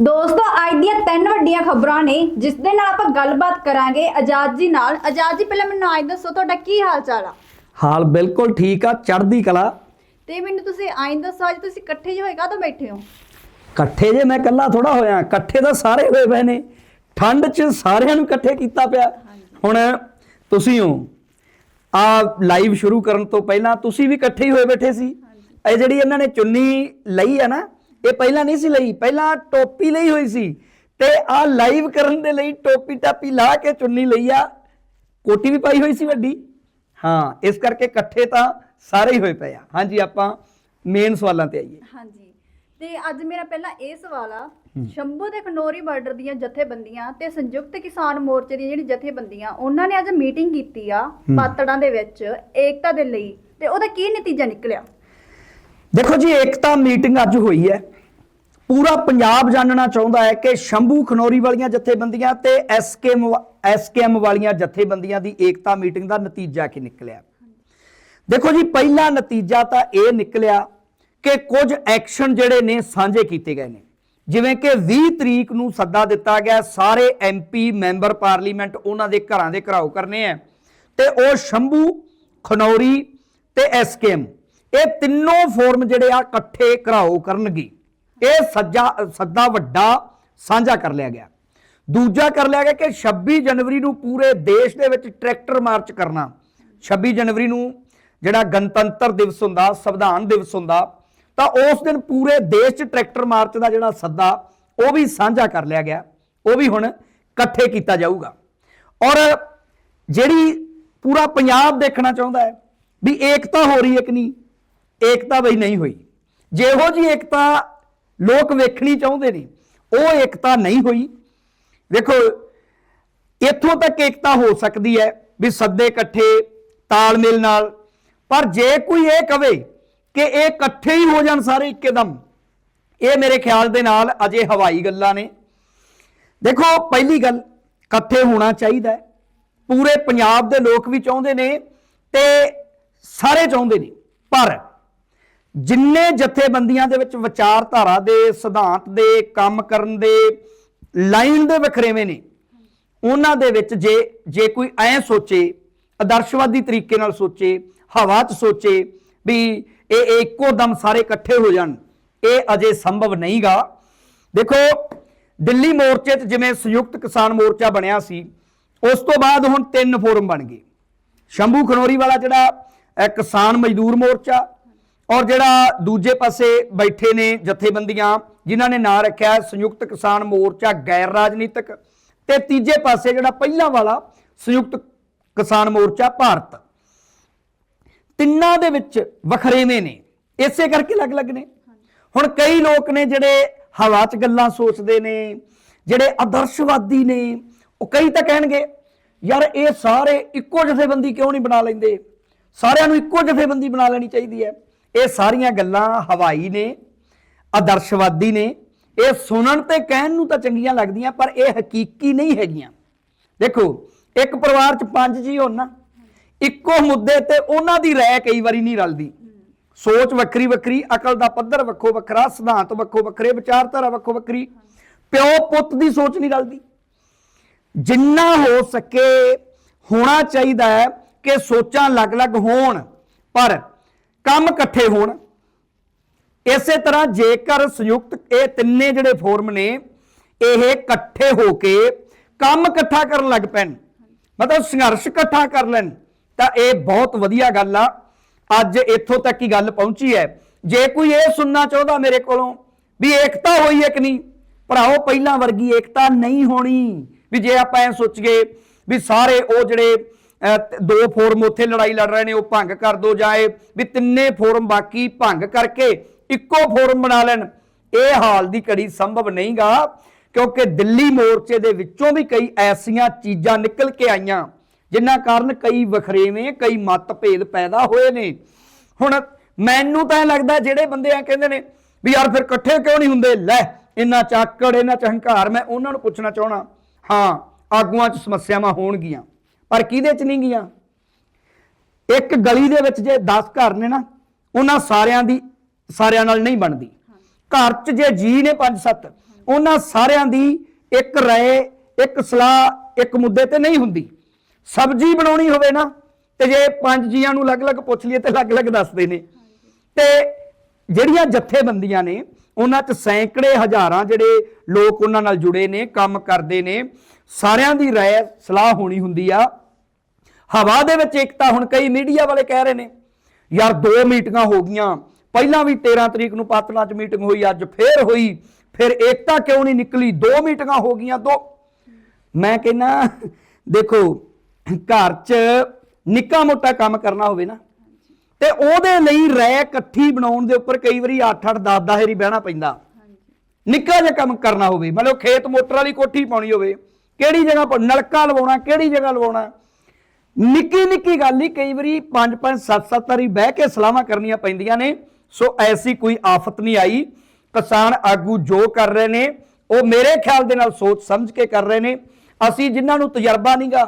ਦੋਸਤੋ ਅੱਜ ਦੀਆਂ ਤਿੰਨ ਵੱਡੀਆਂ ਖਬਰਾਂ ਨੇ ਜਿਸ ਦੇ ਨਾਲ ਆਪਾਂ ਗੱਲਬਾਤ ਕਰਾਂਗੇ ਆਜ਼ਾਦ ਜੀ ਨਾਲ। ਆਜ਼ਾਦ ਜੀ ਪਹਿਲਾਂ ਮੈਨੂੰ ਅੱਜ ਦੱਸੋ ਤੁਹਾਡਾ ਕੀ ਹਾਲ ਚਾਲ ਆ? ਹਾਲ ਬਿਲਕੁਲ ਠੀਕ ਆ ਚੜ੍ਹਦੀ ਕਲਾ। ਤੇ ਮੈਨੂੰ ਤੁਸੀਂ ਅੱਜ ਦੱਸੋ ਅੱਜ ਤੁਸੀਂ ਇਕੱਠੇ ਜਿਹੇ ਹੋਏ ਕਾਹਤੋਂ ਬੈਠੇ ਹੋ? ਇਕੱਠੇ ਜੇ ਮੈਂ ਇਕੱਲਾ ਥੋੜਾ ਹੋਇਆ ਇਕੱਠੇ ਤਾਂ ਸਾਰੇ ਹੋਏ ਪਏ ਨੇ। ਠੰਡ 'ਚ ਸਾਰਿਆਂ ਨੂੰ ਇਕੱਠੇ ਕੀਤਾ ਪਿਆ। ਹੁਣ ਤੁਸੀਂ ਹੋ ਆ ਲਾਈਵ ਸ਼ੁਰੂ ਕਰਨ ਤੋਂ ਪਹਿਲਾਂ ਤੁਸੀਂ ਵੀ ਇਕੱਠੇ ਹੀ ਹੋਏ ਬੈਠੇ ਸੀ। ਇਹ ਜਿਹੜੀ ਇਹਨਾਂ ਨੇ ਚੁੰਨੀ ਲਈ ਆ ਨਾ ਇਹ ਪਹਿਲਾਂ ਨਹੀਂ ਸੀ ਲਈ ਪਹਿਲਾਂ ਟੋਪੀ ਲਈ ਹੋਈ ਸੀ ਤੇ ਆ ਲਾਈਵ ਕਰਨ ਦੇ ਲਈ ਟੋਪੀ ਟਾਪੀ ਲਾ ਕੇ ਚੁੰਨੀ ਲਈ ਆ। ਕੋਟੀ ਵੀ ਪਾਈ ਹੋਈ ਸੀ ਵੱਡੀ। ਹਾਂ ਇਸ ਕਰਕੇ ਇਕੱਠੇ ਤਾਂ ਸਾਰੇ ਹੀ ਹੋਏ ਪਏ ਆ। ਹਾਂਜੀ ਆਪਾਂ ਮੇਨ ਸਵਾਲਾਂ ਤੇ ਆਈਏ। ਹਾਂਜੀ। ਤੇ ਅੱਜ ਮੇਰਾ ਪਹਿਲਾਂ ਇਹ ਸਵਾਲ ਆ ਸ਼ੰਭੂ ਤੇ ਖਨੋਰੀ ਬਾਰਡਰ ਦੀਆਂ ਜਥੇਬੰਦੀਆਂ ਤੇ ਸੰਯੁਕਤ ਕਿਸਾਨ ਮੋਰਚੇ ਦੀਆਂ ਜਿਹੜੀ ਜਥੇਬੰਦੀਆਂ ਉਹਨਾਂ ਨੇ ਅੱਜ ਮੀਟਿੰਗ ਕੀਤੀ ਆ ਪਾਤੜਾਂ ਦੇ ਵਿੱਚ ਏਕਤਾ ਦੇ ਲਈ ਤੇ ਉਹਦਾ ਕੀ ਨਤੀਜਾ ਨਿਕਲਿਆ? ਦੇਖੋ ਜੀ ਏਕਤਾ ਮੀਟਿੰਗ ਅੱਜ ਹੋਈ ਹੈ। ਪੂਰਾ ਪੰਜਾਬ ਜਾਣਨਾ ਚਾਹੁੰਦਾ ਹੈ ਕਿ ਸ਼ੰਭੂ ਖਨੋਰੀ ਵਾਲੀਆਂ ਜਥੇਬੰਦੀਆਂ ਤੇ ਐਸਕੇਐਮ ਐਸਕੇਐਮ ਵਾਲੀਆਂ ਜਥੇਬੰਦੀਆਂ ਦੀ ਏਕਤਾ ਮੀਟਿੰਗ ਦਾ ਨਤੀਜਾ ਕੀ ਨਿਕਲਿਆ? ਦੇਖੋ ਜੀ, ਪਹਿਲਾ ਨਤੀਜਾ ਤਾਂ ਇਹ ਨਿਕਲਿਆ ਕਿ ਕੁਝ ਐਕਸ਼ਨ ਜਿਹੜੇ ਨੇ ਸਾਂਝੇ ਕੀਤੇ ਗਏ ਨੇ। ਜਿਵੇਂ ਕਿ 20 ਤਰੀਕ ਨੂੰ ਸੱਦਾ ਦਿੱਤਾ ਗਿਆ, ਸਾਰੇ ਐਮਪੀ ਮੈਂਬਰ ਪਾਰਲੀਮੈਂਟ ਉਹਨਾਂ ਦੇ ਘਰਾਂ ਦੇ ਘਰਾਓ ਕਰਨੇ ਆ ਤੇ ਉਹ ਸ਼ੰਭੂ, ਖਨੌਰੀ ਤੇ ਐਸਕੇਐਮ ਇਹ ਤਿੰਨੋਂ ਫੋਰਮ ਜਿਹੜੇ ਆ ਇਕੱਠੇ ਕਰਾਓ ਕਰਨਗੇ। ਇਹ ਸੱਜਾ, ਸੱਦਾ ਵੱਡਾ ਸਾਂਝਾ ਕਰ ਲਿਆ ਗਿਆ। ਦੂਜਾ ਕਰ ਲਿਆ ਗਿਆ ਕਿ 26 ਜਨਵਰੀ ਨੂੰ ਪੂਰੇ ਦੇਸ਼ ਦੇ ਵਿੱਚ ਟਰੈਕਟਰ ਮਾਰਚ ਕਰਨਾ। 26 ਜਨਵਰੀ ਨੂੰ ਜਿਹੜਾ ਗਣਤੰਤਰ ਦਿਵਸ ਹੁੰਦਾ, ਸੰਵਿਧਾਨ ਦਿਵਸ ਹੁੰਦਾ, ਤਾਂ ਉਸ ਦਿਨ ਪੂਰੇ ਦੇਸ਼ 'ਚ ਟਰੈਕਟਰ ਮਾਰਚ ਦਾ ਜਿਹੜਾ ਸੱਦਾ, ਉਹ ਵੀ ਸਾਂਝਾ ਕਰ ਲਿਆ ਗਿਆ। ਉਹ ਵੀ ਹੁਣ ਇਕੱਠੇ ਕੀਤਾ ਜਾਊਗਾ। ਔਰ ਜਿਹੜੀ ਪੂਰਾ ਪੰਜਾਬ ਦੇਖਣਾ ਚਾਹੁੰਦਾ ਹੈ, ਵੀ ਏਕਤਾ ਹੋ ਰਹੀ ਹੈ ਕਿ ਨਹੀਂ? ਏਕਤਾ ਬਈ ਨਹੀਂ ਹੋਈ। ਜਿਹੋ ਜੀ ਏਕਤਾ ਲੋਕ ਵੇਖਣੀ ਚਾਹੁੰਦੇ ਨੇ, ਉਹ ਏਕਤਾ ਨਹੀਂ ਹੋਈ। ਵੇਖੋ, ਇੱਥੋਂ ਤੱਕ ਏਕਤਾ ਹੋ ਸਕਦੀ ਹੈ ਵੀ ਸੱਦੇ ਇਕੱਠੇ, ਤਾਲਮੇਲ ਨਾਲ। ਪਰ ਜੇ ਕੋਈ ਇਹ ਕਵੇ ਕਿ ਇਹ ਇਕੱਠੇ ਹੀ ਹੋ ਜਾਣ ਸਾਰੇ ਇੱਕਦਮ, ਇਹ ਮੇਰੇ ਖਿਆਲ ਦੇ ਨਾਲ ਅਜੇ ਹਵਾਈ ਗੱਲਾਂ ਨੇ। ਦੇਖੋ, ਪਹਿਲੀ ਗੱਲ, ਇਕੱਠੇ ਹੋਣਾ ਚਾਹੀਦਾ ਪੂਰੇ ਪੰਜਾਬ ਦੇ ਲੋਕ ਵੀ ਚਾਹੁੰਦੇ ਨੇ ਤੇ ਸਾਰੇ ਚਾਹੁੰਦੇ ਨੇ। ਪਰ ਜਿੰਨੇ ਜਥੇਬੰਦੀਆਂ ਦੇ ਵਿੱਚ ਵਿਚਾਰਧਾਰਾ ਦੇ, ਸਿਧਾਂਤ ਦੇ, ਕੰਮ ਕਰਨ ਦੇ ਲਾਈਨ ਦੇ ਵਖਰੇਵੇਂ ਨੇ, ਉਹਨਾਂ ਦੇ ਵਿੱਚ ਜੇ ਜੇ ਕੋਈ ਐ ਸੋਚੇ, ਆਦਰਸ਼ਵਾਦੀ ਤਰੀਕੇ ਨਾਲ ਸੋਚੇ, ਹਵਾ 'ਚ ਸੋਚੇ ਵੀ ਇਹ ਇੱਕੋ ਦਮ ਸਾਰੇ ਇਕੱਠੇ ਹੋ ਜਾਣ, ਇਹ ਅਜੇ ਸੰਭਵ ਨਹੀਂਗਾ। ਦੇਖੋ, ਦਿੱਲੀ ਮੋਰਚੇ 'ਚ ਜਿਵੇਂ ਸੰਯੁਕਤ ਕਿਸਾਨ ਮੋਰਚਾ ਬਣਿਆ ਸੀ, ਉਸ ਤੋਂ ਬਾਅਦ ਹੁਣ ਤਿੰਨ ਫੋਰਮ ਬਣ ਗਏ। ਸ਼ੰਭੂ ਖਨੋਰੀ ਵਾਲਾ ਜਿਹੜਾ ਕਿਸਾਨ ਮਜ਼ਦੂਰ ਮੋਰਚਾ ਔਰ ਜਿਹੜਾ ਦੂਜੇ ਪਾਸੇ ਬੈਠੇ ਨੇ ਜਥੇਬੰਦੀਆਂ, ਜਿਨ੍ਹਾਂ ਨੇ ਨਾਂ ਰੱਖਿਆ ਸੰਯੁਕਤ ਕਿਸਾਨ ਮੋਰਚਾ, ਗੈਰ ਰਾਜਨੀਤਿਕ ਤੇ ਤੀਜੇ ਪਾਸੇ ਜਿਹੜਾ ਪਹਿਲਾਂ ਵਾਲਾ ਸੰਯੁਕਤ ਕਿਸਾਨ ਮੋਰਚਾ, ਭਾਰਤ। ਤਿੰਨਾਂ ਦੇ ਵਿੱਚ ਵਖਰੇਵੇਂ ਨੇ। ਇਸੇ ਕਰਕੇ ਅਲੱਗ-ਅਲੱਗ ਨੇ। ਹੁਣ ਕਈ ਲੋਕ ਨੇ ਜਿਹੜੇ ਹਵਾ 'ਚ ਗੱਲਾਂ ਸੋਚਦੇ ਨੇ, ਜਿਹੜੇ ਆਦਰਸ਼ਵਾਦੀ ਨੇ, ਉਹ ਕਈ ਤਾਂ ਕਹਿਣਗੇ, ਯਾਰ ਇਹ ਸਾਰੇ ਇੱਕੋ ਜਥੇਬੰਦੀ ਕਿਉਂ ਨਹੀਂ ਬਣਾ ਲੈਂਦੇ? ਸਾਰਿਆਂ ਨੂੰ ਇੱਕੋ ਜਥੇਬੰਦੀ ਬਣਾ ਲੈਣੀ ਚਾਹੀਦੀ ਹੈ। ਇਹ ਸਾਰੀਆਂ ਗੱਲਾਂ ਹਵਾਈ ਨੇ, ਆਦਰਸ਼ਵਾਦੀ ਨੇ, ਇਹ ਸੁਣਨ ਤੇ ਕਹਿਣ ਨੂੰ ਤਾਂ ਚੰਗੀਆਂ ਲੱਗਦੀਆਂ, ਪਰ ਇਹ ਹਕੀਕੀ ਨਹੀਂ ਹੈਗੀਆਂ। ਦੇਖੋ, ਇੱਕ ਪਰਿਵਾਰ 'ਚ ਪੰਜ ਜੀ ਹੋਣ ਨਾ, ਇੱਕੋ ਮੁੱਦੇ ਤੇ ਉਹਨਾਂ ਦੀ ਰਾਏ ਕਈ ਵਾਰੀ ਨਹੀਂ ਰਲਦੀ। ਸੋਚ ਵੱਖਰੀ ਵੱਖਰੀ, ਅਕਲ ਦਾ ਪੱਧਰ ਵੱਖੋ ਵੱਖਰਾ, ਸਿਧਾਂਤ ਵੱਖੋ ਵੱਖਰੇ, ਵਿਚਾਰਧਾਰਾ ਵੱਖੋ ਵੱਖਰੀ, ਪਿਓ ਪੁੱਤ ਦੀ ਸੋਚ ਨਹੀਂ ਰਲਦੀ। ਜਿੰਨਾ ਹੋ ਸਕੇ ਹੋਣਾ ਚਾਹੀਦਾ ਹੈ ਕਿ ਸੋਚਾਂ ਅਲੱਗ-ਅਲੱਗ ਹੋਣ, ਪਰ ਕੰਮ ਇਕੱਠੇ ਹੋਣ। ਇਸੇ ਤਰ੍ਹਾਂ ਜੇਕਰ ਸੰਯੁਕਤ ਇਹ ਤਿੰਨੇ ਜਿਹੜੇ ਫੋਰਮ ਨੇ, ਇਹ ਇਕੱਠੇ ਹੋ ਕੇ ਕੰਮ ਇਕੱਠਾ ਕਰਨ ਲੱਗ ਪੈਣ, ਮਤਲਬ ਸੰਘਰਸ਼ ਇਕੱਠਾ ਕਰ ਲੈਣ, ਤਾਂ ਇਹ ਬਹੁਤ ਵਧੀਆ ਗੱਲ ਆ। ਅੱਜ ਇੱਥੋਂ ਤੱਕ ਹੀ ਗੱਲ ਪਹੁੰਚੀ ਹੈ। ਜੇ ਕੋਈ ਇਹ ਸੁਣਨਾ ਚਾਹੁੰਦਾ ਮੇਰੇ ਕੋਲੋਂ ਵੀ ਏਕਤਾ ਹੋਈ ਹੈ ਕਿ ਨਹੀਂ, ਭਰਾਓ, ਪਹਿਲਾਂ ਵਰਗੀ ਏਕਤਾ ਨਹੀਂ ਹੋਣੀ। ਵੀ ਜੇ ਆਪਾਂ ਐ ਸੋਚੀਏ ਵੀ ਸਾਰੇ ਉਹ ਜਿਹੜੇ ਦੋ ਫੋਰਮ ਉੱਥੇ ਲੜਾਈ ਲੜ ਰਹੇ ਨੇ, ਉਹ ਭੰਗ ਕਰ ਦੋ ਜਾਏ ਵੀ ਤਿੰਨੇ ਫੋਰਮ ਬਾਕੀ ਭੰਗ ਕਰਕੇ ਇੱਕੋ ਫੋਰਮ ਬਣਾ ਲੈਣ। ਇਹ ਹਾਲ ਦੀ ਘੜੀ ਸੰਭਵ ਨਹੀਂਗਾ, ਕਿਉਂਕਿ ਦਿੱਲੀ ਮੋਰਚੇ ਦੇ ਵਿੱਚੋਂ ਵੀ ਕਈ ਐਸੀਆਂ ਚੀਜ਼ਾਂ ਨਿਕਲ ਕੇ ਆਈਆਂ, ਜਿਨ੍ਹਾਂ ਕਾਰਨ ਕਈ ਵਖਰੇਵੇਂ, ਕਈ ਮਤਭੇਦ ਪੈਦਾ ਹੋਏ ਨੇ। ਹੁਣ ਮੈਨੂੰ ਤਾਂ ਇਹ ਲੱਗਦਾ, ਜਿਹੜੇ ਬੰਦੇ ਆ ਕਹਿੰਦੇ ਨੇ, ਵੀ ਯਾਰ ਫਿਰ ਇਕੱਠੇ ਕਿਉਂ ਨਹੀਂ ਹੁੰਦੇ? ਲੈ, ਇੰਨਾ ਚਾਕੜ ਇਹਨਾਂ ਚ ਹੰਕਾਰ ਮੈਂ ਉਹਨਾਂ ਨੂੰ ਪੁੱਛਣਾ ਚਾਹਣਾ ਹਾਂ, ਆਗੂਆਂ 'ਚ ਸਮੱਸਿਆਵਾਂ ਹੋਣਗੀਆਂ। ਪਰ ਕਿਹਦੇ 'ਚ ਨਹੀਂ ਗਈਆਂ? ਇੱਕ ਗਲੀ ਦੇ ਵਿੱਚ ਜੇ 10 ਘਰ ਨੇ ਨਾ, ਉਹਨਾਂ ਸਾਰਿਆਂ ਦੀ, ਸਾਰਿਆਂ ਨਾਲ ਨਹੀਂ ਬਣਦੀ। ਘਰ 'ਚ ਜੇ ਜੀ ਨੇ 5-7 ਉਹਨਾਂ ਸਾਰਿਆਂ ਦੀ ਇੱਕ ਰਾਏ, ਇੱਕ ਸਲਾਹ, ਇੱਕ ਮੁੱਦੇ ਤੇ ਨਹੀਂ ਹੁੰਦੀ। ਸਬਜ਼ੀ ਬਣਾਉਣੀ ਹੋਵੇ ਨਾ, ਤੇ ਜੇ ਪੰਜ ਜੀਆਂ ਨੂੰ ਅਲੱਗ-ਅਲੱਗ ਪੁੱਛ ਲਈਏ ਤੇ ਅਲੱਗ-ਅਲੱਗ ਦੱਸਦੇ ਨੇ। ਤੇ ਜਿਹੜੀਆਂ ਜਥੇਬੰਦੀਆਂ ਨੇ, ਉਹਨਾਂ 'ਚ ਸੈਂਕੜੇ ਹਜ਼ਾਰਾਂ ਜਿਹੜੇ ਲੋਕ ਉਹਨਾਂ ਨਾਲ ਜੁੜੇ ਨੇ, ਕੰਮ ਕਰਦੇ ਨੇ, ਸਾਰਿਆਂ ਦੀ ਰਾਏ, ਸਲਾਹ ਹੋਣੀ ਹੁੰਦੀ ਆ। ਹਵਾ ਦੇ ਵਿੱਚ ਏਕਤਾ ਹੁਣ ਕਈ ਮੀਡੀਆ ਵਾਲੇ ਕਹਿ ਰਹੇ ਨੇ, ਯਾਰ ਦੋ ਮੀਟਿੰਗਾਂ ਹੋ ਗਈਆਂ, ਪਹਿਲਾਂ ਵੀ 13 ਤਰੀਕ ਨੂੰ ਪਾਤਲਾ 'ਚ ਮੀਟਿੰਗ ਹੋਈ, ਅੱਜ ਫੇਰ ਹੋਈ, ਫਿਰ ਏਕਤਾ ਕਿਉਂ ਨਹੀਂ ਨਿਕਲੀ, ਦੋ ਮੀਟਿੰਗਾਂ ਹੋ ਗਈਆਂ, ਦੋ। ਮੈਂ ਕਹਿੰਨਾ ਦੇਖੋ, ਘਰ 'ਚ ਨਿੱਕਾ ਮੋਟਾ ਕੰਮ ਕਰਨਾ ਹੋਵੇ ਨਾ, ਤੇ ਉਹਦੇ ਲਈ ਰੈ ਇਕੱਠੀ ਬਣਾਉਣ ਦੇ ਉੱਪਰ ਕਈ ਵਾਰੀ 8-8 10-10 ਵਾਰੀ ਬਹਿਣਾ ਪੈਂਦਾ। ਨਿੱਕਾ ਜਿਹਾ ਕੰਮ ਕਰਨਾ ਹੋਵੇ, ਮਤਲਬ ਖੇਤ ਮੋਟਰ ਵਾਲੀ ਕੋਠੀ ਪਾਉਣੀ ਹੋਵੇ, ਕਿਹੜੀ ਜਗ੍ਹਾ ਪਰ ਨਲਕਾ ਲਵਾਉਣਾ, ਕਿਹੜੀ ਜਗ੍ਹਾ ਲਵਾਉਣਾ ਨਿੱਕੀ ਨਿੱਕੀ ਗੱਲ ਹੀ ਕਈ ਵਾਰੀ 5-5 7-7 ਵਾਰੀ ਬਹਿ ਕੇ ਸਲਾਹਾਂ ਕਰਨੀਆਂ ਪੈਂਦੀਆਂ ਨੇ। ਸੋ ਐਸੀ ਕੋਈ ਆਫਤ ਨਹੀਂ ਆਈ। ਕਿਸਾਨ ਆਗੂ ਜੋ ਕਰ ਰਹੇ ਨੇ, ਉਹ ਮੇਰੇ ਖਿਆਲ ਦੇ ਨਾਲ ਸੋਚ ਸਮਝ ਕੇ ਕਰ ਰਹੇ ਨੇ। ਅਸੀਂ ਜਿਨ੍ਹਾਂ ਨੂੰ ਤਜਰਬਾ ਨਹੀਂਗਾ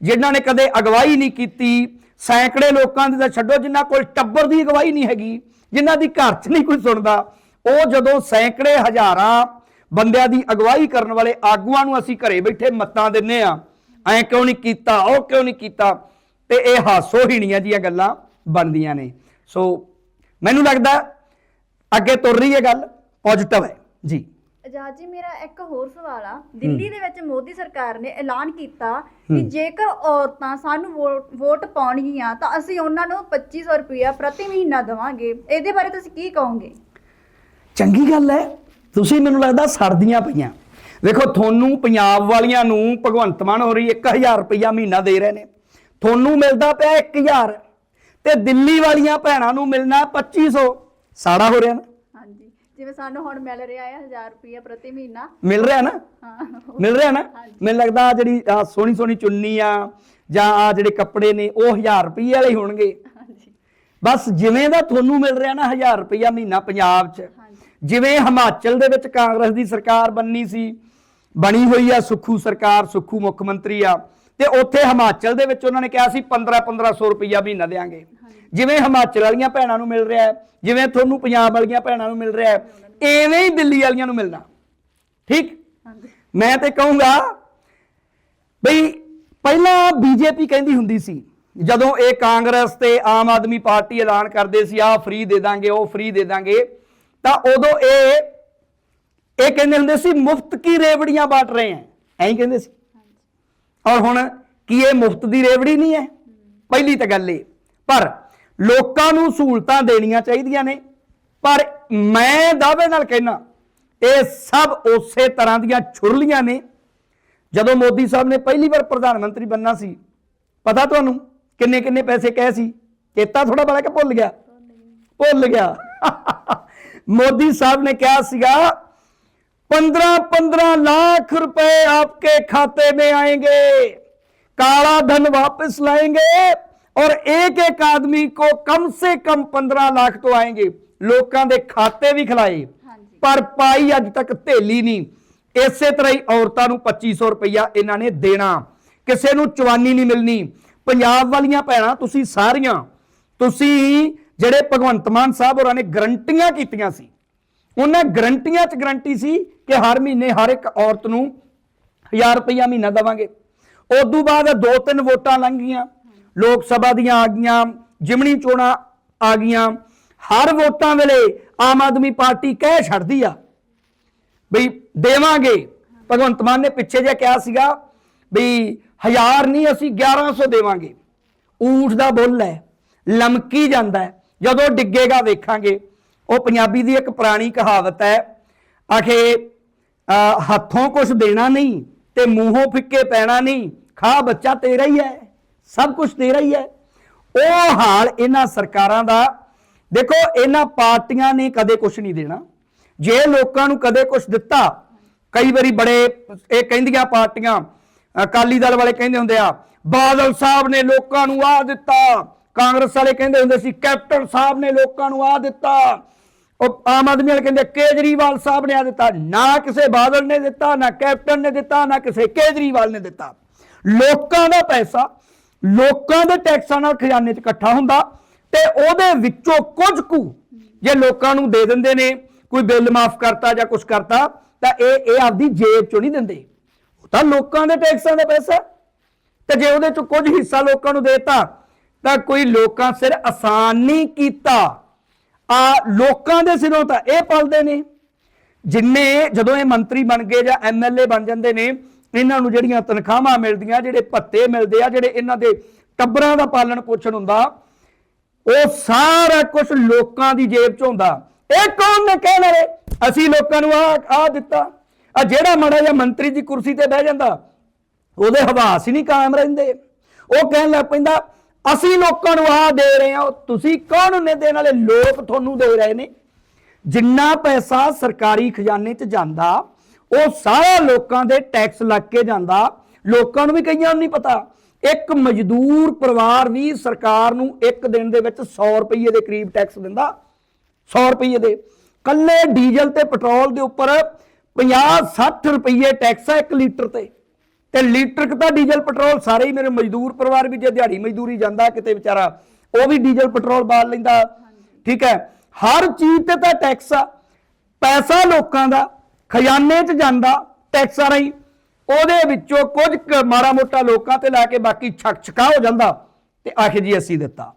ਜਿਨ੍ਹਾਂ ਨੇ ਕਦੇ ਅਗਵਾਈ ਨਹੀਂ ਕੀਤੀ, ਸੈਂਕੜੇ ਲੋਕਾਂ ਦੀ ਤਾਂ ਛੱਡੋ, ਜਿਨ੍ਹਾਂ ਕੋਲ ਟੱਬਰ ਦੀ ਅਗਵਾਈ ਨਹੀਂ ਹੈਗੀ, ਜਿਨ੍ਹਾਂ ਦੀ ਘਰ 'ਚ ਨਹੀਂ ਕੋਈ ਸੁਣਦਾ, ਉਹ ਜਦੋਂ ਸੈਂਕੜੇ ਹਜ਼ਾਰਾਂ ਬੰਦਿਆਂ ਦੀ ਅਗਵਾਈ ਕਰਨ ਵਾਲੇ ਆਗੂਆਂ ਨੂੰ ਅਸੀਂ ਘਰੇ ਬੈਠੇ ਮੱਤਾਂ ਦਿੰਨੇ ਆ ਐ ਕਿਉਂ ਨਹੀਂ ਕੀਤਾ ਉਹ ਕਿਉਂ ਨਹੀਂ ਕੀਤਾ? ਤੇ ਇਹ ਹਾਸੋ ਹੀਣੀਆਂ ਜੀਆਂ ਗੱਲਾਂ ਬਣਦੀਆਂ ਨੇ। ਸੋ ਮੈਨੂੰ ਲੱਗਦਾ ਅੱਗੇ ਤੁਰ ਰਹੀ ਹੈ ਗੱਲ ਪੋਜ਼ਿਟਿਵ ਹੈ। ਜੀ। ਆਜ਼ਾਦ ਜੀ ਮੇਰਾ ਇੱਕ ਹੋਰ ਸਵਾਲ ਆ। ਦਿੱਲੀ ਦੇ ਵਿੱਚ ਮੋਦੀ ਸਰਕਾਰ ਨੇ ਐਲਾਨ ਕੀਤਾ ਕਿ ਜੇਕਰ ਔਰਤਾਂ ਸਾਨੂੰ ਵੋਟ- ਪਾਉਣਗੀਆਂ ਤਾਂ ਅਸੀਂ ਉਹਨਾਂ ਨੂੰ 2500 ਰੁਪਇਆ ਪ੍ਰਤੀ ਮਹੀਨਾ ਦੇਵਾਂਗੇ। ਇਹਦੇ ਬਾਰੇ ਤੁਸੀਂ ਕੀ ਕਹੋਗੇ? ਚੰਗੀ ਗੱਲ ਹੈ। ਤੁਸੀਂ ਮੈਨੂੰ ਲੱਗਦਾ ਸੜਦੀਆਂ ਪਈਆਂ। ਵੇਖੋ ਤੁਹਾਨੂੰ ਪੰਜਾਬ ਵਾਲੀਆਂ ਨੂੰ ਭਗਵੰਤ ਮਾਨ ਹੋ ਰਹੀ 1000 ਰੁਪਇਆ ਮਹੀਨਾ ਦੇ ਰਹੇ ਨੇ। ਤੁਹਾਨੂੰ ਮਿਲਦਾ ਪਿਆ 1000 ਤੇ ਦਿੱਲੀ ਵਾਲੀਆਂ ਭੈਣਾਂ ਨੂੰ ਮਿਲਣਾ 2500 ਸਾੜਾ ਹੋ ਰਿਹਾ ਨਾ? ਹਾਂਜੀ। ਜਿਵੇਂ ਸਾਨੂੰ ਹੁਣ ਮਿਲ ਰਿਹਾ ਹੈ 1000 ਰੁਪਇਆ ਪ੍ਰਤੀ ਮਹੀਨਾ। ਮਿਲ ਰਿਹਾ ਨਾ? ਹਾਂ। ਮਿਲ ਰਿਹਾ ਨਾ? ਮੈਨੂੰ ਲੱਗਦਾ ਜਿਹੜੀ ਸੋਹਣੀ ਸੋਹਣੀ ਚੁੰਨੀ ਆ ਜਾਂ ਆ ਜਿਹੜੇ ਕੱਪੜੇ ਨੇ ਉਹ 1000 ਰੁਪਏ ਵਾਲੇ ਹੋਣਗੇ। ਬਸ ਜਿਵੇਂ ਦਾ ਤੁਹਾਨੂੰ ਮਿਲ ਰਿਹਾ ਨਾ 1000 ਰੁਪਇਆ ਮਹੀਨਾ ਪੰਜਾਬ 'ਚ। ਜਿਵੇਂ ਹਿਮਾਚਲ ਦੇ ਵਿੱਚ ਕਾਂਗਰਸ ਦੀ ਸਰਕਾਰ ਬੰਨੀ ਸੀ ਬਣੀ ਹੋਈ ਆ ਸੁਖੂ ਸਰਕਾਰ ਸੁਖੂ ਮੁੱਖ ਮੰਤਰੀ ਆ। ਤੇ ਉੱਥੇ ਹਿਮਾਚਲ ਦੇ ਵਿੱਚ ਉਹਨਾਂ ਨੇ ਕਿਹਾ ਸੀ 15 1500 ਰੁਪਇਆ ਮਹੀਨਾ ਦੇਾਂਗੇ ਜਿਵੇਂ ਹਿਮਾਚਲ ਵਾਲੀਆਂ ਭੈਣਾਂ ਨੂੰ ਮਿਲ ਰਿਹਾ ਹੈ ਜਿਵੇਂ ਤੁਹਾਨੂੰ ਪੰਜਾਬ ਵਾਲੀਆਂ ਭੈਣਾਂ ਨੂੰ ਮਿਲ ਰਿਹਾ ਹੈ ਐਵੇਂ ਹੀ ਦਿੱਲੀ ਵਾਲੀਆਂ ਨੂੰ ਮਿਲਣਾ। ਠੀਕ? ਮੈਂ ਤੇ ਕਹੂੰਗਾ ਬਈ ਪਹਿਲਾਂ ਬੀਜੇਪੀ ਕਹਿੰਦੀ ਹੁੰਦੀ ਸੀ ਜਦੋਂ ਇਹ ਕਾਂਗਰਸ ਤੇ ਆਮ ਆਦਮੀ ਪਾਰਟੀ ਐਲਾਨ ਕਰਦੇ ਸੀ ਆਹ ਫ੍ਰੀ ਦੇ ਦਾਂਗੇ ਉਹ ਫ੍ਰੀ ਦੇ ਦਾਂਗੇ ਤਾਂ ਉਦੋਂ ਇਹ ਇਹ ਕਹਿੰਦੇ ਹੁੰਦੇ ਸੀ, ਮੁਫਤ ਕੀ ਰੇਵੜੀਆਂ ਬਾਟ ਰਹੇ ਹੈ? ਐਂ ਕਹਿੰਦੇ ਸੀ। ਔਰ ਹੁਣ ਕੀ ਇਹ ਮੁਫਤ ਦੀ ਰੇਵੜੀ ਨਹੀਂ ਹੈ? ਪਹਿਲੀ ਤਾਂ ਗੱਲ ਇਹ। ਪਰ ਲੋਕਾਂ ਨੂੰ ਸਹੂਲਤਾਂ ਦੇਣੀਆਂ ਚਾਹੀਦੀਆਂ ਨੇ। ਪਰ ਮੈਂ ਦਾਅਵੇ ਨਾਲ ਕਹਿਣਾ ਇਹ ਸਭ ਉਸੇ ਤਰ੍ਹਾਂ ਦੀਆਂ ਛੁਰਲੀਆਂ ਨੇ। ਜਦੋਂ ਮੋਦੀ ਸਾਹਿਬ ਨੇ ਪਹਿਲੀ ਵਾਰ ਪ੍ਰਧਾਨ ਮੰਤਰੀ ਬੰਨਾ ਸੀ, ਪਤਾ ਤੁਹਾਨੂੰ ਕਿੰਨੇ ਕਿੰਨੇ ਪੈਸੇ ਕਹੇ ਸੀ? ਚੇਤਾ ਥੋੜਾ ਬੜਾ ਕਿ ਭੁੱਲ ਗਿਆ? ਭੁੱਲ ਗਿਆ। ਮੋਦੀ ਸਾਹਿਬ ਨੇ ਕਿਹਾ ਸੀਗਾ 15 15 लाख रुपए आपके खाते में आएंगे काला धन वापस लाएंगे और एक एक आदमी को कम से कम 15 लाख तो आएंगे ਲੋਕਾਂ ਦੇ ਖਾਤੇ ਵੀ ਖਿਲਾਏ ਹਾਂਜੀ ਪਰ ਪਾਈ ਅੱਜ ਤੱਕ ਥੇਲੀ ਨਹੀਂ ਇਸੇ ਤਰ੍ਹਾਂ ਹੀ ਔਰਤਾਂ ਨੂੰ 2500 ਰੁਪਇਆ ਇਹਨਾਂ ਨੇ ਦੇਣਾ ਕਿਸੇ ਨੂੰ ਚਵਾਨੀ ਨਹੀਂ ਮਿਲਣੀ ਪੰਜਾਬ ਵਾਲੀਆਂ ਭੈਣਾਂ ਤੁਸੀਂ ਸਾਰੀਆਂ ਤੁਸੀਂ ਜਿਹੜੇ ਭਗਵੰਤ ਮਾਨ ਸਾਹਿਬ ਹੋਰਾਂ ਨੇ ਗਰੰਟੀਆਂ ਕੀਤੀਆਂ ਸੀ ਉਹਨਾਂ ਗਰੰਟੀਆਂ 'ਚ ਗਰੰਟੀ ਸੀ ਕਿ ਹਰ ਮਹੀਨੇ ਹਰ ਇੱਕ ਔਰਤ ਨੂੰ 1000 ਰੁਪਇਆ ਮਹੀਨਾ ਦੇਵਾਂਗੇ। ਉਦੋਂ ਬਾਅਦ ਦੋ ਤਿੰਨ ਵੋਟਾਂ ਲੰਘ ਗਈਆਂ। ਲੋਕ ਸਭਾ ਦੀਆਂ ਆ ਗਈਆਂ, ਜਿਮਣੀ ਚੋਣਾਂ ਆ ਗਈਆਂ। ਹਰ ਵੋਟਾਂ ਵੇਲੇ ਆਮ ਆਦਮੀ ਪਾਰਟੀ ਕਹਿ ਛੱਡਦੀ ਆ ਬਈ ਦੇਵਾਂਗੇ। ਭਗਵੰਤ ਮਾਨ ਨੇ ਪਿੱਛੇ ਜੇ ਕਿਹਾ ਸੀਗਾ ਵੀ ਹਜ਼ਾਰ ਨਹੀਂ, ਅਸੀਂ 1100 ਦੇਵਾਂਗੇ। ਊਠ ਦਾ ਬੁੱਲ ਹੈ, ਲਮਕੀ ਜਾਂਦਾ ਜਦੋਂ ਡਿੱਗੇਗਾ ਵੇਖਾਂਗੇ। ਉਹ ਪੰਜਾਬੀ ਦੀ ਇੱਕ ਪੁਰਾਣੀ ਕਹਾਵਤ ਹੈ, ਆਖੇ ਹੱਥੋਂ ਕੁਝ ਦੇਣਾ ਨਹੀਂ ਤੇ ਮੂੰਹੋਂ ਫਿੱਕੇ ਪੈਣਾ ਨਹੀਂ, ਖਾ ਬੱਚਾ ਤੇਰਾ ਹੀ ਹੈ, ਸਭ ਕੁਝ ਤੇਰਾ ਹੀ ਹੈ। ਉਹ ਹਾਲ ਇਹਨਾਂ ਸਰਕਾਰਾਂ ਦਾ, ਦੇਖੋ ਇਹਨਾਂ ਪਾਰਟੀਆਂ ਨੇ ਕਦੇ ਕੁਝ ਨਹੀਂ ਦੇਣਾ। ਜੇ ਲੋਕਾਂ ਨੂੰ ਕਦੇ ਕੁਝ ਦਿੱਤਾ, ਕਈ ਵਾਰੀ ਬੜੇ, ਇਹ ਕਹਿੰਦੀਆਂ ਪਾਰਟੀਆਂ, ਅਕਾਲੀ ਦਲ ਵਾਲੇ ਕਹਿੰਦੇ ਹੁੰਦੇ ਆ, ਬਾਦਲ ਸਾਹਿਬ ਨੇ ਲੋਕਾਂ ਨੂੰ ਆ ਦਿੱਤਾ। ਕਾਂਗਰਸ ਵਾਲੇ ਕਹਿੰਦੇ ਹੁੰਦੇ ਸੀ, ਕੈਪਟਨ ਸਾਹਿਬ ਨੇ ਲੋਕਾਂ ਨੂੰ ਆ ਦਿੱਤਾ। ਉਹ ਆਮ ਆਦਮੀ ਵਾਲੇ ਕਹਿੰਦੇ ਕੇਜਰੀਵਾਲ ਸਾਹਿਬ ਨੇ ਆ ਦਿੱਤਾ। ਨਾ ਕਿਸੇ ਬਾਦਲ ਨੇ ਦਿੱਤਾ, ਨਾ ਕੈਪਟਨ ਨੇ ਦਿੱਤਾ, ਨਾ ਕਿਸੇ ਕੇਜਰੀਵਾਲ ਨੇ ਦਿੱਤਾ। ਲੋਕਾਂ ਦਾ ਪੈਸਾ, ਲੋਕਾਂ ਦੇ ਟੈਕਸਾਂ ਨਾਲ ਖਜ਼ਾਨੇ 'ਚ ਇਕੱਠਾ ਹੁੰਦਾ ਤੇ ਉਹਦੇ ਵਿੱਚੋਂ ਕੁਝ ਕੁ ਜੇ ਲੋਕਾਂ ਨੂੰ ਦੇ ਦਿੰਦੇ ਨੇ, ਕੋਈ ਬਿੱਲ ਮਾਫ ਕਰਤਾ ਜਾਂ ਕੁਝ ਕਰਤਾ, ਤਾਂ ਇਹ ਇਹ ਆਪਦੀ ਜੇਬ ਚੋਂ ਨਹੀਂ ਦਿੰਦੇ। ਉਹ ਤਾਂ ਲੋਕਾਂ ਦੇ ਟੈਕਸਾਂ ਦਾ ਪੈਸਾ। ਤੇ ਜੇ ਉਹਦੇ ਚੋਂ ਕੁਝ ਹਿੱਸਾ ਲੋਕਾਂ ਨੂੰ ਦੇਤਾ, ਤਾਂ ਕੋਈ ਲੋਕਾਂ ਸਿਰ ਆਸਾਨ ਨਹੀਂ ਕੀਤਾ। ਆ ਲੋਕਾਂ ਦੇ ਸਿਰੋਂ ਤਾਂ ਇਹ ਪਲਦੇ ਨੇ। ਜਿੰਨੇ ਜਦੋਂ ਇਹ ਮੰਤਰੀ ਬਣ ਗਏ ਜਾਂ ਐਮਐਲਏ ਬਣ ਜਾਂਦੇ ਨੇ, ਇਹਨਾਂ ਨੂੰ ਜਿਹੜੀਆਂ ਤਨਖਾਹਾਂ ਮਿਲਦੀਆਂ, ਜਿਹੜੇ ਭੱਤੇ ਮਿਲਦੇ ਆ, ਜਿਹੜੇ ਇਹਨਾਂ ਦੇ ਟੱਬਰਾਂ ਦਾ ਪਾਲਣ ਪੋਸ਼ਣ ਹੁੰਦਾ, ਉਹ ਸਾਰਾ ਕੁਝ ਲੋਕਾਂ ਦੀ ਜੇਬ ਚ ਹੁੰਦਾ। ਇਹ ਕੌਣ ਨੇ ਕਹਿ ਲਰੇ ਅਸੀਂ ਲੋਕਾਂ ਨੂੰ ਆ ਆ ਦਿੱਤਾ। ਆ ਜਿਹੜਾ ਮਾੜਾ ਜਿਹਾ ਮੰਤਰੀ ਦੀ ਕੁਰਸੀ ਤੇ ਬਹਿ ਜਾਂਦਾ, ਉਹਦੇ ਹਵਾਸ ਹੀ ਨਹੀਂ ਕਾਇਮ ਰਹਿੰਦੇ। ਉਹ ਕਹਿਣ ਲੱਗ ਪੈਂਦਾ ਅਸੀਂ ਲੋਕਾਂ ਨੂੰ ਆਹ ਦੇ ਰਹੇ ਹਾਂ, ਤੁਸੀਂ ਕੌਣ ਨੇ ਦੇਣ ਵਾਲੇ? ਲੋਕ ਤੁਹਾਨੂੰ ਦੇ ਰਹੇ ਨੇ। ਜਿੰਨਾ ਪੈਸਾ ਸਰਕਾਰੀ ਖਜ਼ਾਨੇ 'ਚ ਜਾਂਦਾ, ਉਹ ਸਾਰਾ ਲੋਕਾਂ ਦੇ ਟੈਕਸ ਲੱਗ ਕੇ ਜਾਂਦਾ। ਲੋਕਾਂ ਨੂੰ ਵੀ ਕਈਆਂ ਨੂੰ ਨਹੀਂ ਪਤਾ। ਇੱਕ ਮਜ਼ਦੂਰ ਪਰਿਵਾਰ ਵੀ ਸਰਕਾਰ ਨੂੰ ਇੱਕ ਦਿਨ ਦੇ ਵਿੱਚ 100 ਰੁਪਏ ਦੇ ਕਰੀਬ ਟੈਕਸ ਦਿੰਦਾ। 100 ਰੁਪਏ ਦੇ। ਕੱਲੇ ਡੀਜ਼ਲ ਤੇ ਪੈਟਰੋਲ ਦੇ ਉੱਪਰ 50 60 ਰੁਪਏ ਟੈਕਸ ਆ 1 ਲੀਟਰ ਤੇ। ਤੇ ਲੀਟਰ ਕੁ ਤਾਂ ਡੀਜ਼ਲ ਪੈਟਰੋਲ ਸਾਰੇ ਹੀ ਮੇਰੇ ਮਜ਼ਦੂਰ ਪਰਿਵਾਰ ਵੀ ਜੇ ਦਿਹਾੜੀ ਮਜ਼ਦੂਰੀ ਜਾਂਦਾ ਕਿਤੇ ਵਿਚਾਰਾ ਉਹ ਵੀ ਡੀਜ਼ਲ ਪੈਟਰੋਲ ਬਾਲ ਲੈਂਦਾ। ਠੀਕ ਹੈ? ਹਰ ਚੀਜ਼ ਤੇ ਤਾਂ ਟੈਕਸ ਆ। ਪੈਸਾ ਲੋਕਾਂ ਦਾ ਖਜ਼ਾਨੇ 'ਚ ਜਾਂਦਾ ਟੈਕਸਾਂ ਰਾਹੀਂ। ਉਹਦੇ ਵਿੱਚੋਂ ਕੁਝ ਮਾੜਾ ਮੋਟਾ ਲੋਕਾਂ ਤੇ ਲਾ ਕੇ ਬਾਕੀ ਛਕ ਛਕਾ ਹੋ ਜਾਂਦਾ ਤੇ ਆਖੇ ਜੀ ਅਸੀਂ ਦਿੱਤਾ।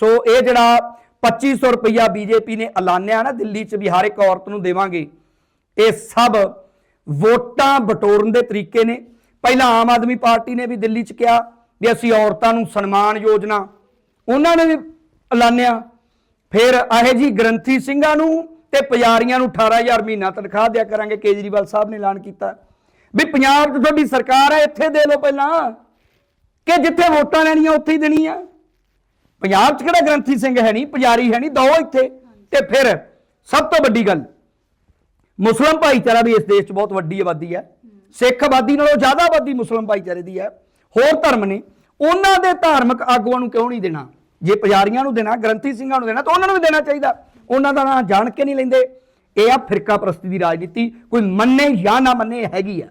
ਸੋ ਇਹ ਜਿਹੜਾ 2500 ਰੁਪਇਆ ਬੀਜੇਪੀ ਨੇ ਐਲਾਨਿਆ ਨਾ ਦਿੱਲੀ 'ਚ ਵੀ ਹਰ ਇੱਕ ਔਰਤ ਨੂੰ ਦੇਵਾਂਗੇ ਇਹ ਸਭ ਵੋਟਾਂ ਬਟੋਰਨ ਦੇ ਤਰੀਕੇ ਨੇ। ਪਹਿਲਾਂ ਆਮ ਆਦਮੀ ਪਾਰਟੀ ਨੇ ਵੀ ਦਿੱਲੀ 'ਚ ਕਿਹਾ ਵੀ ਅਸੀਂ ਔਰਤਾਂ ਨੂੰ ਸਨਮਾਨ ਯੋਜਨਾ, ਉਹਨਾਂ ਨੇ ਵੀ ਐਲਾਨਿਆ। ਫਿਰ ਆਹੇ ਜੀ ਗ੍ਰੰਥੀ ਸਿੰਘਾਂ ਨੂੰ ਤੇ ਪੁਜਾਰੀਆਂ ਨੂੰ 18000 ਮਹੀਨਾ ਤਨਖਾਹ ਦਿਆ ਕਰਾਂਗੇ, ਕੇਜਰੀਵਾਲ ਸਾਹਿਬ ਨੇ ਐਲਾਨ ਕੀਤਾ। ਵੀ ਪੰਜਾਬ 'ਚ ਤੁਹਾਡੀ ਸਰਕਾਰ ਹੈ ਇੱਥੇ ਦੇ ਲਓ ਪਹਿਲਾਂ, ਕਿ ਜਿੱਥੇ ਵੋਟਾਂ ਲੈਣੀਆਂ ਉੱਥੇ ਹੀ ਦੇਣੀ ਆ ਪੰਜਾਬ 'ਚ ਕਿਹੜਾ ਗ੍ਰੰਥੀ ਸਿੰਘ ਹੈ ਨਹੀਂ, ਪੁਜਾਰੀ ਹੈ ਨਹੀਂ, ਦੋ ਇੱਥੇ। ਤੇ ਫਿਰ ਸਭ ਤੋਂ ਵੱਡੀ ਗੱਲ, ਮੁਸਲਮ ਭਾਈਚਾਰਾ ਵੀ ਇਸ ਦੇਸ਼ 'ਚ ਬਹੁਤ ਵੱਡੀ ਆਬਾਦੀ ਹੈ। ਸਿੱਖ ਆਬਾਦੀ ਨਾਲੋਂ ਜ਼ਿਆਦਾ ਆਬਾਦੀ ਮੁਸਲਮ ਭਾਈਚਾਰੇ ਦੀ ਹੈ। ਹੋਰ ਧਰਮ ਨੇ ਉਹਨਾਂ ਦੇ ਧਾਰਮਿਕ ਆਗੂਆਂ ਨੂੰ ਕਿਉਂ ਨਹੀਂ ਦੇਣਾ? ਜੇ ਪੁਜਾਰੀਆਂ ਨੂੰ ਦੇਣਾ, ਗ੍ਰੰਥੀ ਸਿੰਘਾਂ ਨੂੰ ਦੇਣਾ, ਤਾਂ ਉਹਨਾਂ ਨੂੰ ਵੀ ਦੇਣਾ ਚਾਹੀਦਾ। ਉਹਨਾਂ ਦਾ ਨਾਂ ਜਾਣ ਕੇ ਨਹੀਂ ਲੈਂਦੇ। ਇਹ ਆ ਫਿਰਕਾ ਪ੍ਰਸਤੀ ਦੀ ਰਾਜਨੀਤੀ। ਕੋਈ ਮੰਨੇ ਜਾਂ ਨਾ ਮੰਨੇ, ਹੈਗੀ ਆ।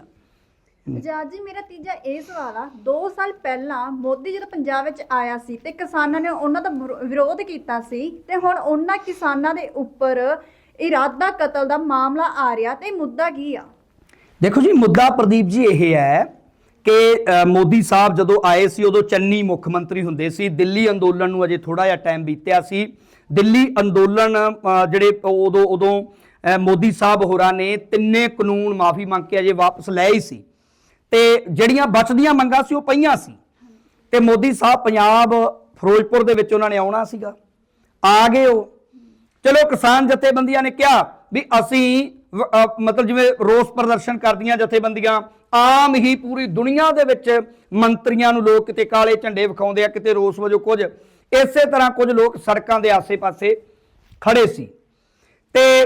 ਜੱਜ ਜੀ, ਮੇਰਾ ਤੀਜਾ ਇਹ ਸਵਾਲ ਆ। 2 ਸਾਲ ਪਹਿਲਾਂ ਮੋਦੀ ਜਦੋਂ ਪੰਜਾਬ ਵਿੱਚ ਆਇਆ ਸੀ ਤੇ ਕਿਸਾਨਾਂ ਨੇ ਉਹਨਾਂ ਦਾ ਵਿਰੋ- ਵਿਰੋਧ ਕੀਤਾ ਸੀ ਤੇ ਹੁਣ ਉਹਨਾਂ ਕਿਸਾਨਾਂ ਦੇ ਉੱਪਰ ਇਰਾਦਾ ਕਤਲ ਦਾ ਮਾਮਲਾ ਆ ਰਿਹਾ ਤੇ ਮੁੱਦਾ ਕੀ ਆ? ਦੇਖੋ ਜੀ, ਮੁੱਦਾ ਪ੍ਰਦੀਪ ਜੀ ਇਹ ਹੈ ਕਿ ਮੋਦੀ ਸਾਹਿਬ ਜਦੋਂ ਆਏ ਸੀ, ਉਦੋਂ ਚੰਨੀ ਮੁੱਖ ਮੰਤਰੀ ਹੁੰਦੇ ਸੀ। ਦਿੱਲੀ ਅੰਦੋਲਨ ਨੂੰ ਅਜੇ ਥੋੜਾ ਜਿਹਾ ਟਾਈਮ ਬੀਤਿਆ ਸੀ। ਦਿੱਲੀ ਅੰਦੋਲਨ ਜਿਹੜੇ ਉਦੋਂ ਉਦੋਂ ਮੋਦੀ ਸਾਹਿਬ ਹੋਰਾਂ ਨੇ ਤਿੰਨੇ ਕਾਨੂੰਨ ਮਾਫੀ ਮੰਗ ਕੇ ਅਜੇ ਵਾਪਸ ਲੈ ਹੀ ਸੀ। ਤੇ ਜਿਹੜੀਆਂ ਬਚਦੀਆਂ ਮੰਗਾਂ ਸੀ, ਉਹ ਪਈਆਂ ਸੀ। ਤੇ ਮੋਦੀ ਸਾਹਿਬ ਪੰਜਾਬ ਫਿਰੋਜ਼ਪੁਰ ਦੇ ਵਿੱਚ ਉਹਨਾਂ ਨੇ ਆਉਣਾ ਸੀਗਾ। ਆ ਗਏ ਉਹ। ਚਲੋ ਕਿਸਾਨ ਜਥੇਬੰਦੀਆਂ ਨੇ ਕਿਹਾ ਵੀ ਅਸੀਂ ਮਤਲਬ ਜਿਵੇਂ ਰੋਸ ਪ੍ਰਦਰਸ਼ਨ ਕਰਦੀਆਂ ਜਥੇਬੰਦੀਆਂ, ਆਮ ਹੀ ਪੂਰੀ ਦੁਨੀਆ ਦੇ ਵਿੱਚ ਮੰਤਰੀਆਂ ਨੂੰ ਲੋਕ ਕਿਤੇ ਕਾਲੇ ਝੰਡੇ ਵਿਖਾਉਂਦੇ ਆ, ਕਿਤੇ ਰੋਸ ਵਜੋਂ ਕੁਝ। ਇਸੇ ਤਰ੍ਹਾਂ ਕੁਝ ਲੋਕ ਸੜਕਾਂ ਦੇ ਆਸੇ-ਪਾਸੇ ਖੜੇ ਸੀ। ਤੇ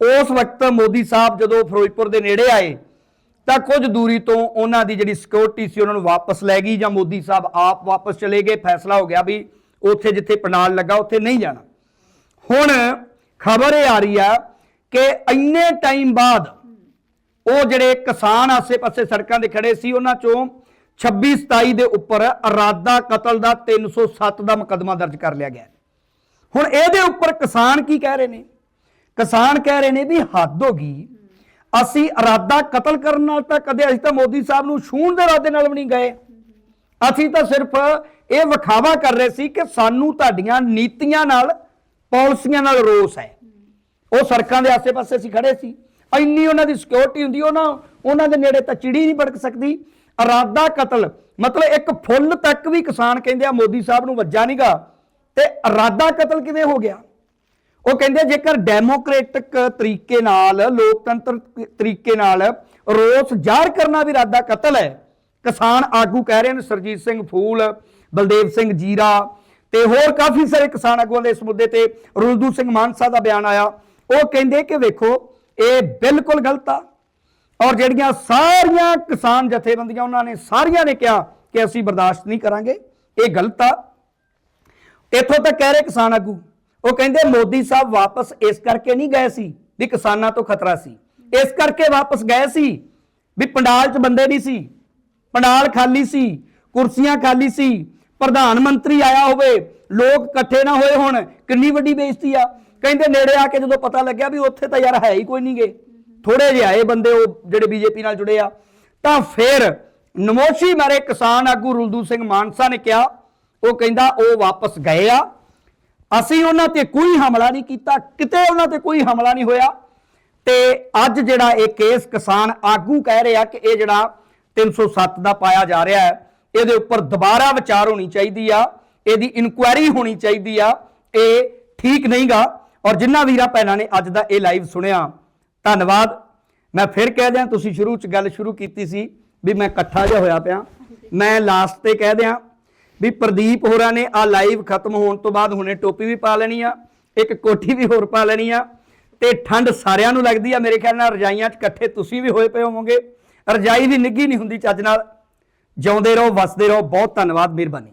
ਉਸ ਵਕਤ ਮੋਦੀ ਸਾਹਿਬ ਜਦੋਂ ਫਿਰੋਜ਼ਪੁਰ ਦੇ ਨੇੜੇ ਆਏ, ਤਾਂ ਕੁਝ ਦੂਰੀ ਤੋਂ ਉਹਨਾਂ ਦੀ ਜਿਹੜੀ ਸਿਕਿਉਰਿਟੀ ਸੀ ਉਹਨਾਂ ਨੂੰ ਵਾਪਸ ਲੈ ਗਈ ਜਾਂ ਮੋਦੀ ਸਾਹਿਬ ਆਪ ਵਾਪਸ ਚਲੇ ਗਏ। ਫੈਸਲਾ ਹੋ ਗਿਆ ਵੀ ਉੱਥੇ ਜਿੱਥੇ ਪਨਾਲ ਲੱਗਾ, ਉੱਥੇ ਨਹੀਂ ਜਾਣਾ। ਹੁਣ ਖਬਰ ਇਹ ਆ ਰਹੀ ਆ ਕਿ ਇੰਨੇ ਟਾਈਮ ਬਾਅਦ ਉਹ ਜਿਹੜੇ ਕਿਸਾਨ ਆਸੇ-ਪਾਸੇ ਸੜਕਾਂ ਦੇ ਖੜੇ ਸੀ, ਉਹਨਾਂ ਚੋਂ 26 27 ਦੇ ਉੱਪਰ ਅਰਾਦਾ ਕਤਲ ਦਾ 307 ਦਾ ਮੁਕੱਦਮਾ ਦਰਜ ਕਰ ਲਿਆ ਗਿਆ। ਹੁਣ ਇਹਦੇ ਉੱਪਰ ਕਿਸਾਨ ਕੀ ਕਹਿ ਰਹੇ ਨੇ? ਕਿਸਾਨ ਕਹਿ ਰਹੇ ਨੇ ਵੀ ਹੱਦ ਹੋ ਗਈ। ਅਸੀਂ ਅਰਾਦਾ ਕਤਲ ਕਰਨ ਨਾਲ ਤਾਂ ਕਦੇ ਅਸੀਂ ਤਾਂ ਮੋਦੀ ਸਾਹਿਬ ਨੂੰ ਛੂਹਣ ਦੇ ਇਰਾਦੇ ਨਾਲ ਵੀ ਨਹੀਂ ਗਏ। ਅਸੀਂ ਤਾਂ ਸਿਰਫ ਇਹ ਵਿਖਾਵਾ ਕਰ ਰਹੇ ਸੀ ਕਿ ਸਾਨੂੰ ਤੁਹਾਡੀਆਂ ਨੀਤੀਆਂ ਨਾਲ, ਪਾਲਿਸੀਆਂ ਨਾਲ ਰੋਸ ਹੈ। ਉਹ ਸੜਕਾਂ ਦੇ ਆਸੇ-ਪਾਸੇ ਅਸੀਂ ਖੜੇ ਸੀ। ਇੰਨੀ ਉਹਨਾਂ ਦੀ ਸਿਕਿਉਰਿਟੀ ਹੁੰਦੀ, ਉਹਨਾਂ ਉਹਨਾਂ ਦੇ ਨੇੜੇ ਤਾਂ ਚਿੜੀ ਨਹੀਂ ਭੜਕ ਸਕਦੀ। ਇਰਾਦਾ ਕਤਲ, ਮਤਲਬ ਇੱਕ ਫੁੱਲ ਤੱਕ ਵੀ ਕਿਸਾਨ ਕਹਿੰਦੇ ਆ, ਮੋਦੀ ਸਾਹਿਬ ਨੂੰ ਵੱਜਾ ਨਹੀਂਗਾ ਤੇ ਇਰਾਦਾ ਕਤਲ ਕਿਵੇਂ ਹੋ ਗਿਆ? ਉਹ ਕਹਿੰਦੇ ਜੇਕਰ ਡੈਮੋਕ੍ਰੈਟਿਕ ਤਰੀਕੇ ਨਾਲ, ਲੋਕਤੰਤਰ ਤਰੀਕੇ ਨਾਲ ਰੋਸ ਜ਼ਾਹਰ ਕਰਨਾ ਵੀ ਇਰਾਦਾ ਕਤਲ ਹੈ, ਕਿਸਾਨ ਆਗੂ ਕਹਿ ਰਹੇ ਨੇ, ਸਰਜੀਤ ਸਿੰਘ ਫੂਲ, ਬਲਦੇਵ ਸਿੰਘ ਜੀਰਾ ਤੇ ਹੋਰ ਕਾਫੀ ਸਾਰੇ ਕਿਸਾਨ ਆਗੂਆਂ ਦੇ ਇਸ ਮੁੱਦੇ ਤੇ ਰੁਲਦੂ ਸਿੰਘ ਮਾਨਸਾ ਦਾ ਬਿਆਨ ਆਇਆ। ਉਹ ਕਹਿੰਦੇ ਕਿ ਵੇਖੋ, ਇਹ ਬਿਲਕੁਲ ਗਲਤ ਆ। ਔਰ ਜਿਹੜੀਆਂ ਸਾਰੀਆਂ ਕਿਸਾਨ ਜਥੇਬੰਦੀਆਂ ਉਹਨਾਂ ਨੇ, ਸਾਰੀਆਂ ਨੇ ਕਿਹਾ ਕਿ ਅਸੀਂ ਬਰਦਾਸ਼ਤ ਨਹੀਂ ਕਰਾਂਗੇ, ਇਹ ਗਲਤ ਆ। ਇੱਥੋਂ ਤੱਕ ਕਹਿ ਰਹੇ ਕਿਸਾਨ ਆਗੂ, ਉਹ ਕਹਿੰਦੇ ਮੋਦੀ ਸਾਹਿਬ ਵਾਪਸ ਇਸ ਕਰਕੇ ਨਹੀਂ ਗਏ ਸੀ ਵੀ ਕਿਸਾਨਾਂ ਤੋਂ ਖਤਰਾ ਸੀ। ਇਸ ਕਰਕੇ ਵਾਪਸ ਗਏ ਸੀ ਵੀ ਪੰਡਾਲ 'ਚ ਬੰਦੇ ਨਹੀਂ ਸੀ, ਪੰਡਾਲ ਖਾਲੀ ਸੀ, ਕੁਰਸੀਆਂ ਖਾਲੀ ਸੀ, ਪ੍ਰਧਾਨ ਮੰਤਰੀ ਆਇਆ ਹੋਵੇ, ਲੋਕ ਇਕੱਠੇ ਨਾ ਹੋਏ ਹੁਣ, ਕਿੰਨੀ ਵੱਡੀ ਬੇਇੱਜ਼ਤੀ ਆ। ਕਹਿੰਦੇ ਨੇੜੇ ਆ ਕੇ ਜਦੋਂ ਪਤਾ ਲੱਗਿਆ ਵੀ ਉੱਥੇ ਤਾਂ ਯਾਰ ਹੈ ਹੀ ਕੋਈ ਨਹੀਂ ਗੇ। ਥੋੜੇ ਜਿਹੇ ਆਏ ਬੰਦੇ ਉਹ ਜਿਹੜੇ ਬੀਜੇਪੀ ਨਾਲ ਜੁੜੇ ਆ। ਤਾਂ ਫਿਰ ਨਮੋਸ਼ੀ ਮਾਰੇ ਕਿਸਾਨ ਆਗੂ ਰੁਲਦੂ ਸਿੰਘ ਮਾਨਸਾ ਨੇ ਕਿਹਾ, ਉਹ ਕਹਿੰਦਾ ਉਹ ਵਾਪਸ ਗਏ ਆ। ਅਸੀਂ ਉਹਨਾਂ ਤੇ ਕੋਈ ਹਮਲਾ ਨਹੀਂ ਕੀਤਾ, ਕਿਤੇ ਉਹਨਾਂ ਤੇ ਕੋਈ ਹਮਲਾ ਨਹੀਂ ਹੋਇਆ। ਤੇ ਅੱਜ ਜਿਹੜਾ ਇਹ ਕੇਸ ਕਿਸਾਨ ਆਗੂ ਕਹਿ ਰਿਹਾ ਕਿ ਇਹ ਜਿਹੜਾ 307 ਦਾ ਪਾਇਆ ਜਾ ਰਿਹਾ ਹੈ, ਇਹਦੇ ਉੱਪਰ ਦੁਬਾਰਾ ਵਿਚਾਰ ਹੋਣੀ ਚਾਹੀਦੀ ਆ, ਇਹਦੀ ਇਨਕੁਆਇਰੀ ਹੋਣੀ ਚਾਹੀਦੀ ਆ, ਇਹ ਠੀਕ ਨਹੀਂਗਾ। ਔਰ ਜਿੰਨਾ ਵੀਰਾਂ ਭੈਣਾਂ ਨੇ ਅੱਜ ਦਾ ਇਹ ਲਾਈਵ ਸੁਣਿਆ, ਧੰਨਵਾਦ। ਮੈਂ ਫਿਰ ਕਹਿ ਦਿਆਂ, ਤੁਸੀਂ ਸ਼ੁਰੂ ਚ ਗੱਲ ਸ਼ੁਰੂ ਕੀਤੀ ਸੀ ਵੀ ਮੈਂ ਇਕੱਠਾ ਜਿਹਾ ਹੋਇਆ ਪਿਆ। ਮੈਂ ਲਾਸਟ ਤੇ ਕਹਿ ਦਿਆਂ ਵੀ ਪ੍ਰਦੀਪ ਹੋਰਾਂ ਨੇ ਆ ਲਾਈਵ ਖਤਮ ਹੋਣ ਤੋਂ ਬਾਅਦ ਹੁਣੇ ਟੋਪੀ ਵੀ ਪਾ ਲੈਣੀ ਆ, ਇੱਕ ਕੋਠੀ ਵੀ ਹੋਰ ਪਾ ਲੈਣੀ ਆ, ਤੇ ਠੰਡ ਸਾਰਿਆਂ ਨੂੰ ਲੱਗਦੀ ਆ ਮੇਰੇ ਖਿਆਲ ਨਾਲ, ਰਜਾਈਆਂ 'ਚ ਇਕੱਠੇ ਤੁਸੀਂ ਵੀ ਹੋਏ ਪਏ ਹੋਵੋਗੇ। ਰਜਾਈ ਵੀ ਨਿੱਗੀ ਨਹੀਂ ਹੁੰਦੀ ਚੱਜ ਨਾਲ। ਜਿਉਂਦੇ ਰਹੋ, ਵਸਦੇ ਰਹੋ, ਬਹੁਤ ਧੰਨਵਾਦ, ਮਿਹਰਬਾਨੀ।